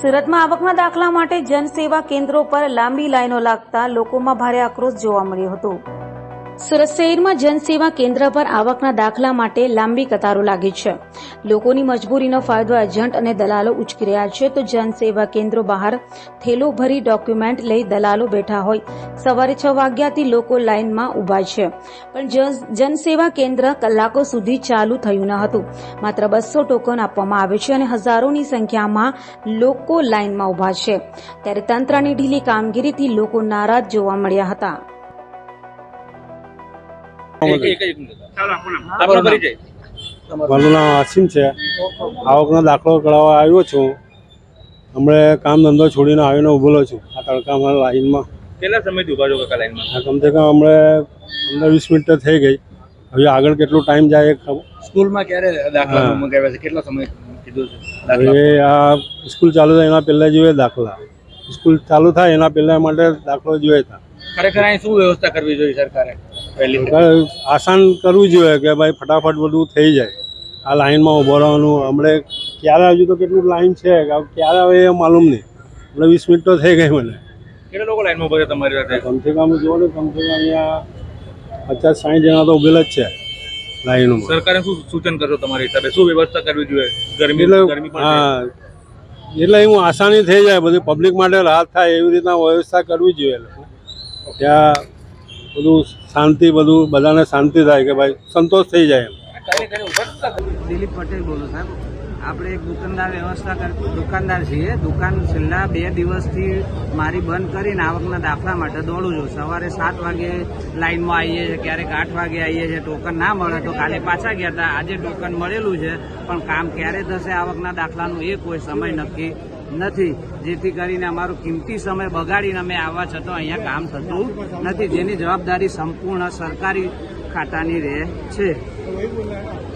સુરતમાં આવકના દાખલા માટે જનસેવા કેન્દ્રો પર લાંબી લાઈનો લાગતા લોકોમાં ભારે આક્રોશ જોવા મળ્યો હતો. સુરત શહેરમાં જનસેવા કેન્દ્ર પર આવકના દાખલા માટે લાંબી કતારો લાગી છે. લોકોની મજબૂરીનો ફાયદો એજન્ટ અને દલાલો ઉચકી રહ્યા છે તો જનસેવા કેન્દ્રો બહાર થેલો ભરી ડોક્યુમેન્ટ લઈ દલાલો બેઠા હોય. સવારે છ વાગ્યાથી લોકો લાઇનમાં ઊભા છે. પણ જન- જનસેવા કેન્દ્ર કલાકો સુધી ચાલુ થયું ન હતું. માત્ર બસો ટોકન આપવામાં આવે છે અને હજારોની સંખ્યામાં લોકો લાઇનમાં ઊભા છે. ત્યારે તંત્રની ઢીલી કામગીરીથી લોકો નારાજ જોવા મળ્યા હતા. મારું નામ આસિમ છે. આવકનો દાખલો કરાવવા આવ્યો છું. હમણાં કામ ધંધો છોડીને આવીને ઉભેલો છું. આ તડકામાં લાઈનમાં કેટલા સમયથી ઊભા છો કાકા લાઈનમાં કમ કમસે કમ હમણાં પંદર વીસ મિનિટ તો થઈ ગઈ. હવે આગળ કેટલો ટાઈમ જાય એ ખબર. સ્કૂલમાં ક્યારે દાખલા મંગાવ્યા છે? કેટલો સમય કીધું છે હવે આ સ્કૂલ ચાલુ થાય એના પહેલાં જોઈએ દાખલા. સ્કૂલ ચાલુ થાય એના પહેલાં માટે દાખલો જોઈએ હતા ખરેખર અહીં શું વ્યવસ્થા કરવી જોઈએ સરકારે? આસાન કરવું જોઈએ કે ભાઈ ફટાફટ બધું થઈ જાય. આ લાઈનમાં ઊભો રહેવાનું હમણે ક્યારે હજુ તો કેટલું લાઈન છે ક્યારે આવે એ માલુમ નહીં. એટલે વીસ મિનિટ તો થઈ ગઈ મને. કેટલા લોકો લાઈનમાં ઊભા તમારી સાથે? કમસે કમ જુઓ ને કમસે કમ અહીંયા પચાસ સાઠ જણા તો ઉભેલા જ છે લાઈનોમાં. સરકારે શું સૂચન કરશો તમારી હિસાબે? શું વ્યવસ્થા કરવી જોઈએ? ગરમી ગરમી. હા. એટલે એવું આસાની થઈ જાય બધી પબ્લિક માટે રાહત થાય એવી રીતના વ્યવસ્થા કરવી જોઈએ. ત્યાં બધું શાંતિ, બધું બધાને શાંતિ થાય કે ભાઈ સંતોષ થઈ જાય દિલીપ પટેલ બોલું સાહેબ. આપણે એક દુકાનદાર વ્યવસ્થા દુકાનદાર છીએ. દુકાન છેલ્લા બે દિવસથી મારી બંધ કરીને આવકના દાખલા માટે દોડું છું. સવારે સાત વાગે લાઈનમાં આવીએ છીએ, ક્યારેક આઠ વાગે આવીએ છીએ. ટોકન ના મળે તો કાલે પાછા ગયા હતા. આજે ટોકન મળેલું છે, પણ કામ ક્યારે થશે આવકના દાખલાનું એ કોઈ સમય નક્કી નથી. જેથી કરીને અમારો કિંમતી સમય બગાડીને અમે આવવા છતાં અહીંયા કામ થતું નથી. જેની જવાબદારી સંપૂર્ણ સરકારી ખાતાની રહે છે.